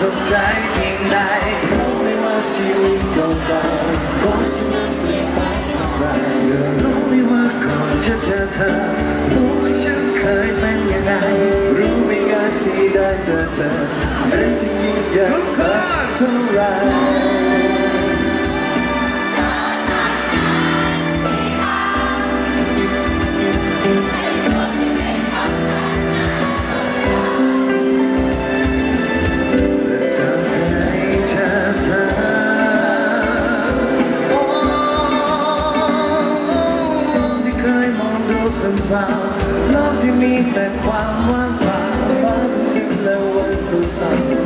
สนใจเพียงใดเพราะไม่ว่าชีวิตเก่าๆของฉันนั้นเปลี่ยนไปท่าไรเธอรู้ไหมว่าก่อนจะเจอเธอรู้ไหมฉันเคยเป็นยังไงรู้ไหมการที่ได้เจอเธอนั้นจะยิ่งใหญ่สักเท่าไร ศร้าโลกที่มีแต่ความว่างเปล่าฟ้าจะทิ้งและวันสุดสาห์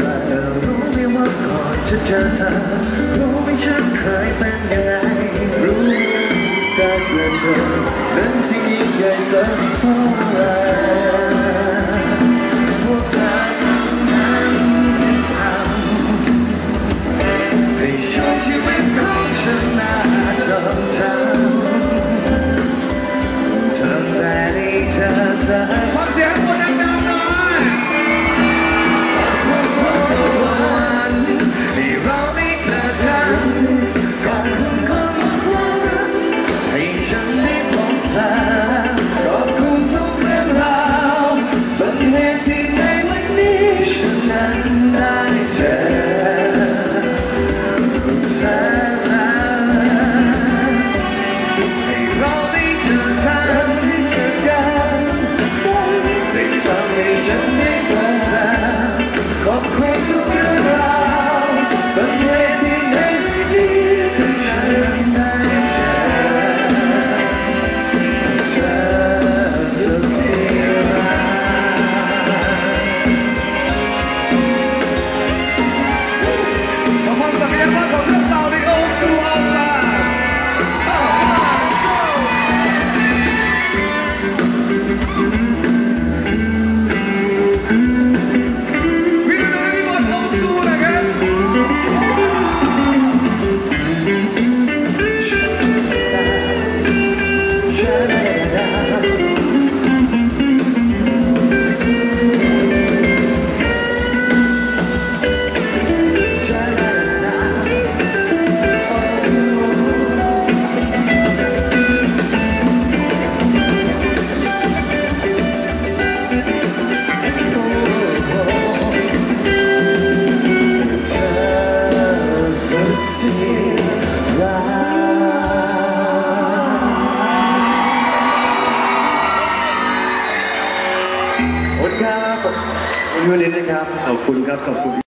จะเจอเธอรู้ไหมฉันเคยเป็นยังไง รู้ไหมการเจอเธอนั้นที่ยิ่งใหญ่แสนเท่า คุณวิลิตนะครับ ขอบคุณครับ ขอบคุณ